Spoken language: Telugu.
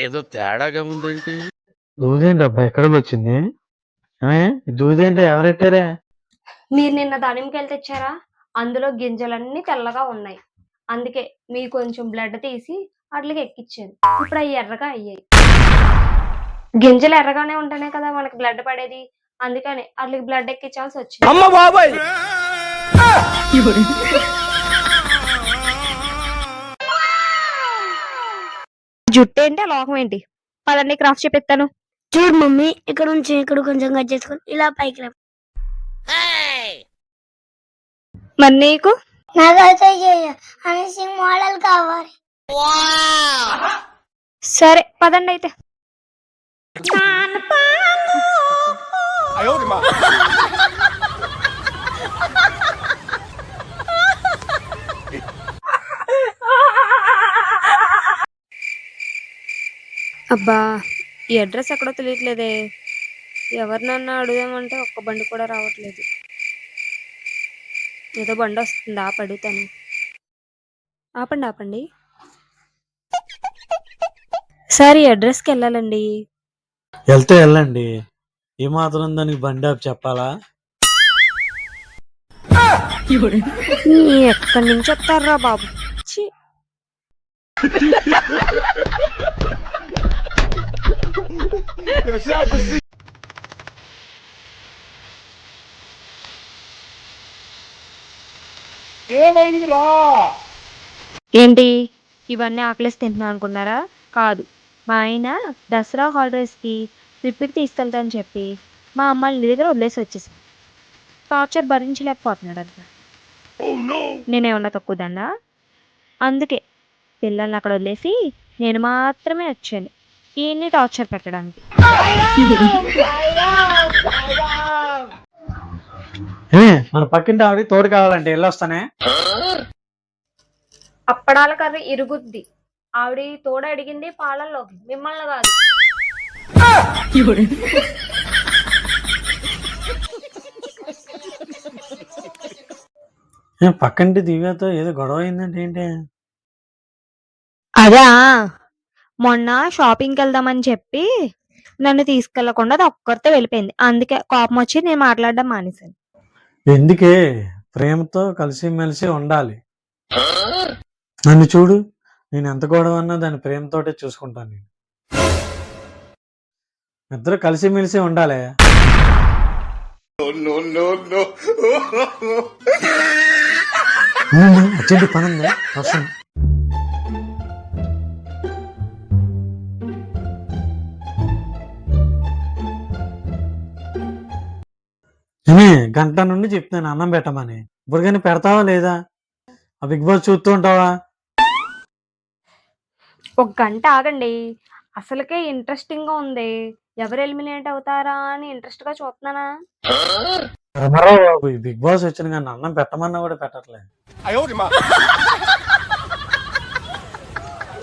ఏదో తేడాగా ఉందేంటి దూదేంటి అబ్బా ఎక్కడ వచ్చింది? దూదేంటి ఎవరెట్టారే? మీరు నిన్న దానిమ్మకాయలు తెచ్చారా? అందులో గింజలన్నీ తెల్లగా ఉన్నాయి. అందుకే మీకు కొంచెం బ్లడ్ తీసి వాటికి ఎక్కిచ్చాను ఇప్పుడు అవి ఎర్రగా అయ్యాయి. గింజలు ఎర్రగానే ఉంటేనే కదా మనకి బ్లడ్ పడేది. అందుకని వాటికి బ్లడ్ ఎక్కించాల్సి వచ్చింది. అమ్మ బాబాయ్! జుట్టు ఏంటి లోకం ఏంటి? పదండి క్రాఫ్ట్ చెప్పిస్తాను చూడు మమ్మీ ఇక్కడ నుంచి ఇక్కడ కొంచెం కట్ చేసుకొని ఇలా పైకి రా. మరి నీకు? నాకైతే అనేసి మోడల్ కావాలి. సరే పదండి అయితే. అబ్బా. ఈ అడ్రస్ ఎక్కడో తెలియట్లేదే. ఎవరినన్నా అడుగుదామంటే ఒక్క బండి కూడా రావట్లేదు. ఏదో బండి వస్తుంది ఆప అడుగుతాను ఆపండి ఆపండి. సార్ ఈ అడ్రస్కి వెళ్ళాలండి. వెళ్తే వెళ్ళండి. ఈ మాత్రం దానికి బండి ఆపి చెప్పాలా? ఎక్కడి నుంచి వస్తారా బాబు? ఏంటి? ఇవన్నీ ఆకలేసి తింటున్నా అనుకున్నారా? కాదు. మా ఆయన దసరా హాలిడేస్కి ట్రిప్కి తీసుకెళ్తా అని చెప్పి మా అమ్మాయిని నీ దగ్గర వదిలేసి వచ్చేసి టార్చర్ భరించలేకపోతున్నాడు అంట నేనేమన్నా తక్కువదన్నా అందుకే పిల్లల్ని అక్కడ వదిలేసి నేను మాత్రమే వచ్చాను. ఈయన్ని టార్చర్ పెట్టడానికి. ఏమే మన పక్కింటి ఆవిడ తోడు కావాలంటే వెళ్ళొస్తానే అప్పడాల కర్రీ ఇరుగుద్ది. ఆవిడ తోడ అడిగింది పాలల్లోకి. మిమ్మల్ని కాదు. ఏ, పక్కింటి దివ్యతో ఏదో గొడవ అయిందంటే ఏంటి? అదా. మొన్న షాపింగ్కి వెళ్దామని చెప్పి నన్ను తీసుకెళ్ళకుండా అది ఒక్కరితో వెళ్ళిపోయింది. అందుకే కోపం వచ్చి నేను మాట్లాడడం మానేశాను. ఎందుకే? ప్రేమతో కలిసిమెలిసి ఉండాలి. నన్ను చూడు నేను ఎంత గొడవ అన్నా దాని ప్రేమతోటే చూసుకుంటాను నేను. ఇద్దరు కలిసిమెలిసి ఉండాలి. అర్జెంట్ పని ఉంది వస్తాను గంట నుండి చెప్తున్నాను అన్నం పెట్టమని. ఇప్పుడు కానీ పెడతావా లేదా? ఆ బిగ్ బాస్ చూస్తూ ఉంటావా? ఒక గంట ఆగండి. అసలుకే ఇంట్రెస్టింగ్గా ఉంది. ఎవరు ఎలిమినేట్ అవుతారా అని ఇంట్రెస్ట్గా చూస్తున్నానా? రమారావు బాబు ఈ బిగ్ బాస్ వచ్చిన కానీ అన్నం పెట్టమన్నా కూడా పెట్టట్లేదు